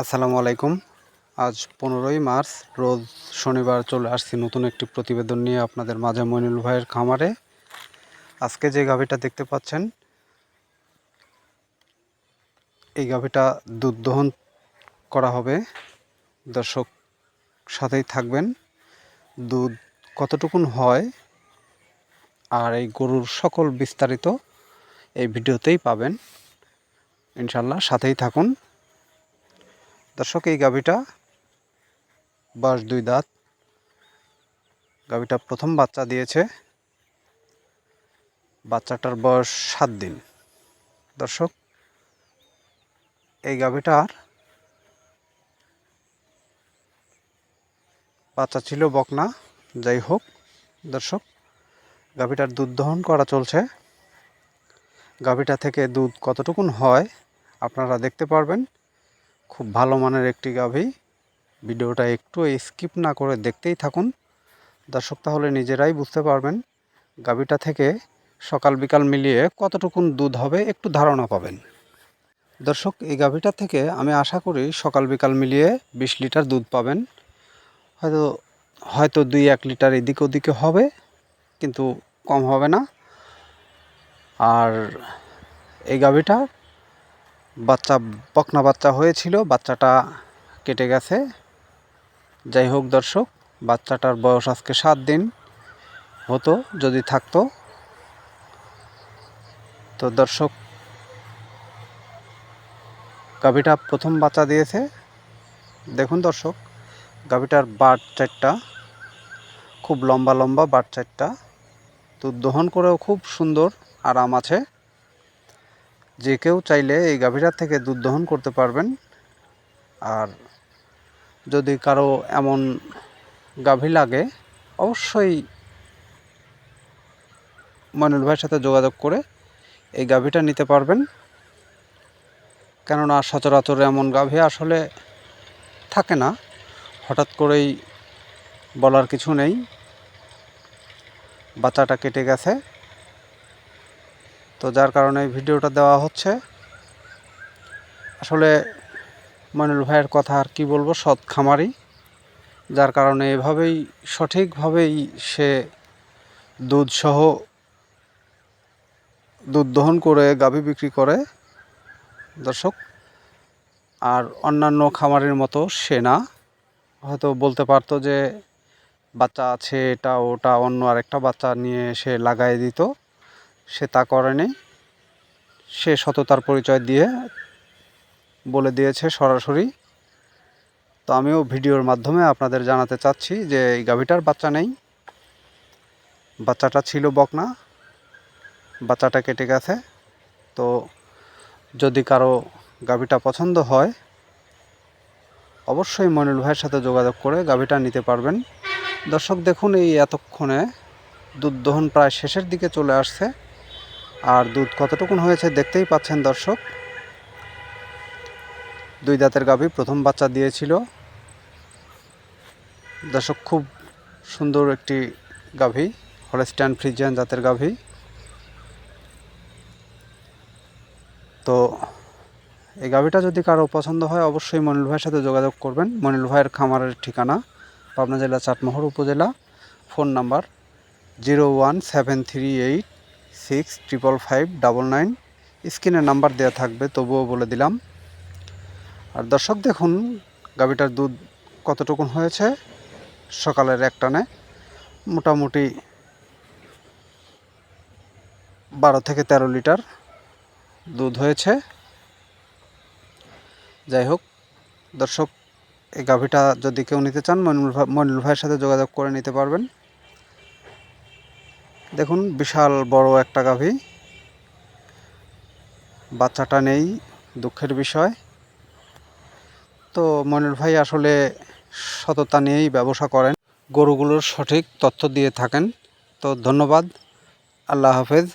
আসসালামু আলাইকুম। আজ পনেরোই মার্চ, রোজ শনিবার চলে আসছি নতুন একটি প্রতিবেদন নিয়ে আপনাদের মাঝে মইনুল ভাইয়ের খামারে। আজকে যে গাভীটা দেখতে পাচ্ছেন, এই গাভীটা দুধ দহন করা হবে। দর্শক সাথেই থাকবেন। দুধ কতটুকুন হয় আর এই গরুর সকল বিস্তারিত এই ভিডিওতেই পাবেন। ইনশাল্লাহ সাথেই থাকুন। দর্শক, এই গাভীটা বয়স দুই দাঁত। গাভীটা প্রথম বাচ্চা দিয়েছে। বাচ্চাটার বয়স সাত দিন। দর্শক, এই গাভীটার বাচ্চা ছিল বকনা। যাই হোক, দর্শক, গাভীটার দুধ দহন করা চলছে। গাভীটা থেকে দুধ কতটুকুন হয় আপনারা দেখতে পারবেন। খুব ভালো মানের একটি গাভী। ভিডিওটা একটু স্কিপ না করে দেখতেই থাকুন। দর্শক তাহলে নিজেরাই বুঝতে পারবেন, গাভীটা থেকে সকাল বিকাল মিলিয়ে কতটুকুন দুধ হবে একটু ধারণা পাবেন। দর্শক, এই গাভীটা থেকে আমি আশা করি সকাল বিকাল মিলিয়ে বিশ লিটার দুধ পাবেন। হয়তো হয়তো দুই এক লিটার এদিক ওদিকে হবে, কিন্তু কম হবে না। আর এই গাভীটা বাচ্চা, বকনা বাচ্চা হয়েছিল, বাচ্চাটা কেটে গেছে। যাই হোক দর্শক, বাচ্চাটার বয়স আজকে সাত দিন হতো, যদি থাকতো। তো দর্শক, গাভীটা প্রথম বাচ্চা দিয়েছে। দেখুন দর্শক, গাভীটার বাট চারটা, খুব লম্বা লম্বা বাট চারটা। তো দহন করেও খুব সুন্দর আরাম আছে। যে কেউ চাইলে এই গাভীরার থেকে দুধ দহন করতে পারবেন। আর যদি কারও এমন গাভী লাগে, অবশ্যই মনুল ভাইয়ের সাথে যোগাযোগ করে এই গাভীটা নিতে পারবেন। কেননা সচরাচর এমন গাভী আসলে থাকে না, হঠাৎ করেই বলার কিছু নেই। বাচ্চাটা কেটে গেছে। তো যার কারণে ভিডিওটা দেওয়া হচ্ছে। আসলে মনুল ভাইয়ের কথা আর কি বলব, সৎ খামারি। যার কারণে এভাবেই, সঠিকভাবেই সে দুধসহ দুধ দহন করে, গাভী বিক্রি করে। দর্শক, আর অন্যান্য খামারের মতো সে না। হয়তো বলতে পারতো যে, বাচ্চা আছে এটা, ওটা, অন্য আরেকটা বাচ্চা নিয়ে সে লাগাই দিত। সে তা করেনি। সে সততার পরিচয় দিয়ে বলে দিয়েছে সরাসরি। তো আমিও ভিডিওর মাধ্যমে আপনাদের জানাতে চাচ্ছি যে এই গাভীটার বাচ্চা নেই। বাচ্চাটা ছিল বকনা। বাচ্চাটা কেটে গেছে। তো যদি কারও গাভীটা পছন্দ হয়, অবশ্যই মনিল ভাইয়ের সাথে যোগাযোগ করে গাভীটা নিতে পারবেন। দর্শক দেখুন, এই এতক্ষণে দুধ দহন প্রায় শেষের দিকে চলে আসছে। আর দুধ কতটুকুন হয়েছে দেখতেই পাচ্ছেন দর্শক? দুই দাঁতের গাভী প্রথম বাচ্চা দিয়েছিল। দর্শক, খুব সুন্দর একটি গাভী হলস্ট্যান্ড ফ্রিজিয়ান জাতের গাভী। তো এই গাভীটা যদি কারও পছন্দ হয়, অবশ্যই মনিল ভাইয়ের সাথে যোগাযোগ করবেন। মনিল ভাইয়ের খামারের ঠিকানা পাবনা জেলা চাটমোহর উপজেলা, phone number zero one seven three eight six triple five double nine স্ক্রিনে নাম্বার দেওয়া থাকবে, তবুও বলে দিলাম। আর দর্শক, দেখুন, গাভীটার দুধ কতটুকুন হয়েছে? সকালের একটানে মোটামুটি বারো থেকে তেরো লিটার দুধ হয়েছে। যাই হোক, দর্শক, এই গাভীটা যদি কেউ নিতে চান মনিল ভাই মনিল ভাইয়ের সাথে যোগাযোগ করে নিতে পারবেন। দেখুন, বিশাল বড় একটা গাভী। বাচ্চাটা নেই, দুঃখের বিষয়। তো মনির ভাই আসলে সততা নিয়েই ব্যবসা করেন। গরুগুলোর সঠিক তথ্য দিয়ে থাকেন। তো ধন্যবাদ। আল্লাহ হাফেজ।